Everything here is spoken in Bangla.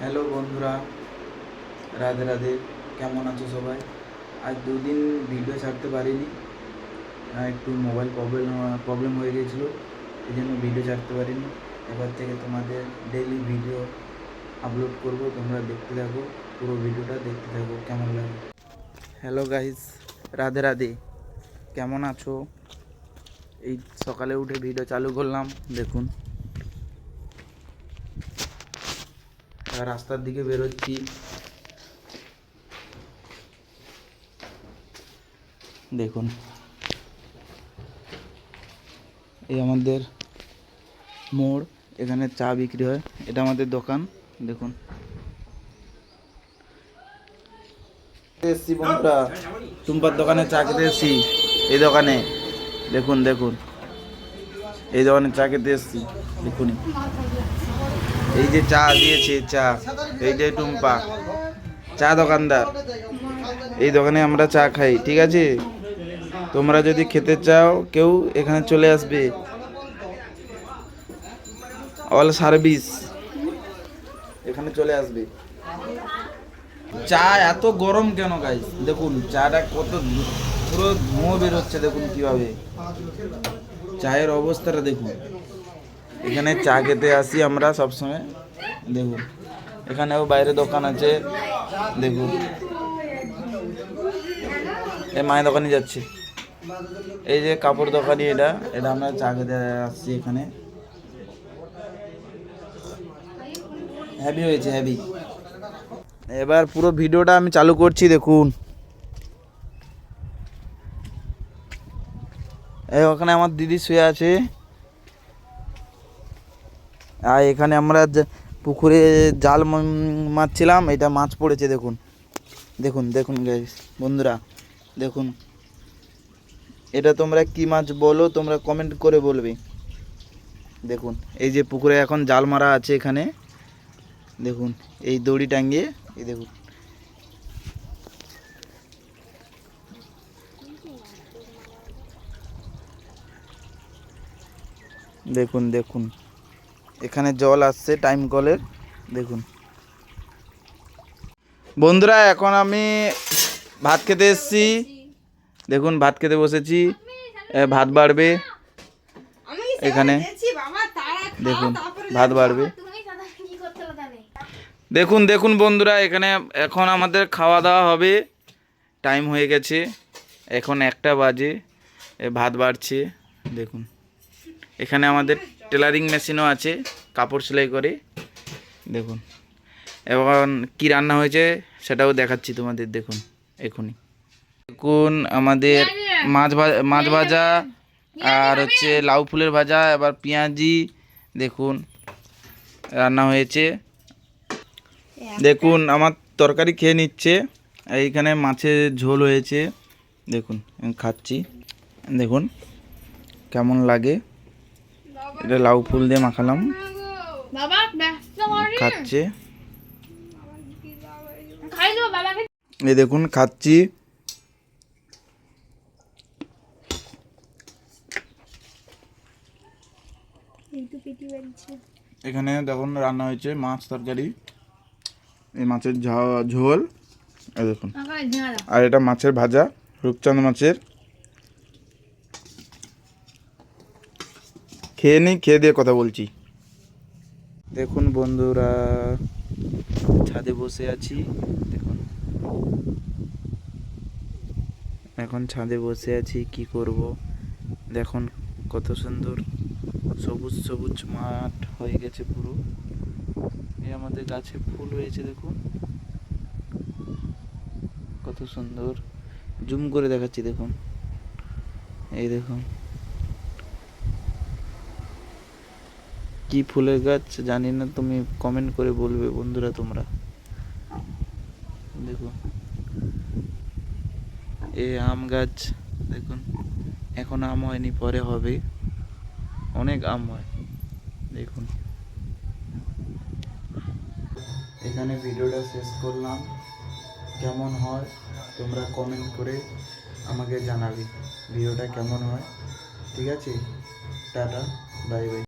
হ্যালো বন্ধুরা, রাধে রাধে, কেমন আছো সবাই? আজ দুদিন ভিডিও ছাড়তে পারিনি একটু মোবাইল প্রবলেম প্রবলেম হয়ে গিয়েছিল, এই জন্য ভিডিও ছাড়তে পারিনি। এবার থেকে তোমাদের ডেইলি ভিডিও আপলোড করব, তোমরা দেখতে থাকো, পুরো ভিডিওটা দেখতে থাকো, কেমন লাগে? হ্যালো গাইস রাধে রাধে, কেমন আছো? এই সকালে উঠে ভিডিও চালু করলাম, দেখুন। রাস্তার দিকে বেরোচ্ছি। দেখুন। এই আমাদের মোড়, এখানে চা বিক্রি হয়। এটা আমাদের দোকান, দেখুন। এসছি বন্ধুরা, টুম্পার দোকানে চা খেতে এসছি, এই দোকানে। দেখুন দেখুন। এই দোকানে চা খেতে এসছি, দেখুন। এই যে চা দিয়েছে, চা। এই যে টুম্পা। চা দোকানদার। এই দোকানে আমরা চা খাই, ঠিক আছে? তোমরা যদি খেতে চাও, কেউ এখানে চলে আসবে। অল সার্ভিস এখানে চলে আসবে। চা এত গরম কেন গাইস দেখুন, চাটা কত পুরো ধুঁয়ো বেরোচ্ছে দেখুন কীভাবে। চায়ের অবস্থাটা দেখুন। এখানে চা খেতে আসি আমরা সবসময়। দেখুন, এখানেও বাইরে দোকান আছে। দেখুন, এই মায়ের দোকানে যাচ্ছে। এই যে কাপড় দোকানি এটা এটা আমরা চা খেতে আসছি এখানে। হ্যাভি হয়েছে হ্যাভি এবার পুরো ভিডিওটা আমি চালু করছি, দেখুন। ওখানে আমার দিদি শুয়ে আছে। আর এখানে আমরা পুকুরে জাল মারছিলাম এটা মাছ পড়েছে দেখুন। দেখুন দেখুন guys, বন্ধুরা দেখুন। এটা তোমরা কি মাছ বলো তোমরা কমেন্ট করে বলবে। দেখুন এই যে পুকুরে এখন জাল মারা আছে এখানে। দেখুন এই দড়ি টাঙ্গিয়ে এই দেখুন। দেখুন দেখুন। এখানে জল আসছে টাইম কলের দেখুন। বন্ধুরা, এখন আমি ভাত খেতে এসেছি। দেখুন, ভাত খেতে বসেছি। ভাত বাড়বে। এখানে। দেখুন, ভাত বাড়বে। দেখুন দেখুন বন্ধুরা, এখানে এখন আমাদের খাওয়া দাওয়া হবে। টাইম হয়ে গেছে। এখন একটা বাজে। ভাত বাড়ছে। দেখুন। এখানে আমাদের টেলারিং মেশিনও আছে, কাপড় সেলাই করে। দেখুন এবং কি রান্না হয়েছে সেটাও দেখাচ্ছি তোমাদের, দেখুন, এখনই। দেখুন, আমাদের মাছ মাছ ভাজা আর হচ্ছে লাউ ফুলের ভাজা, এবার পেঁয়াজি, দেখুন, রান্না হয়েছে। দেখুন, আমার তরকারি খেয়ে নিচ্ছে, এইখানে মাছের ঝোল হয়েছে। দেখুন খাচ্ছি, দেখুন, কেমন লাগে। এটা লাউ ফুল দিয়ে মাখালাম। খাচ্ছে। এই দেখুন খাচ্ছি। এখানে দেখুন রান্না হয়েছে মাছ তরকারি। এই মাছের ঝা- ঝোল। এই দেখুন। আর এটা মাছের ভাজা রূপচাঁদ মাছের। খেয়ে নিই খেয়ে দিয়ে কথা বলছি। দেখুন বন্ধুরা, ছাদে বসে আছি। দেখুন। এখন ছাদে বসে আছি, কি করব? দেখুন কত সুন্দর সবুজ সবুজ মাঠ হয়ে গেছে পুরো। এই আমাদের গাছে ফুল হয়েছে, দেখুন। কত সুন্দর। জুম করে দেখাচ্ছি, দেখুন। এই দেখুন। কি ফুলের গাছ জানি না, তুমি কমেন্ট করে বলবে বন্ধুরা তোমরা। দেখুন এ আম গাছ, দেখুন। এখন আম হয়নি, পরে হবে। অনেক আম হয়, দেখুন। এখানে ভিডিওটা শেষ করলাম। কেমন হয় তোমরা কমেন্ট করে আমাকে জানাবে, ভিডিওটা কেমন হয়। ঠিক আছে? Tata bye bye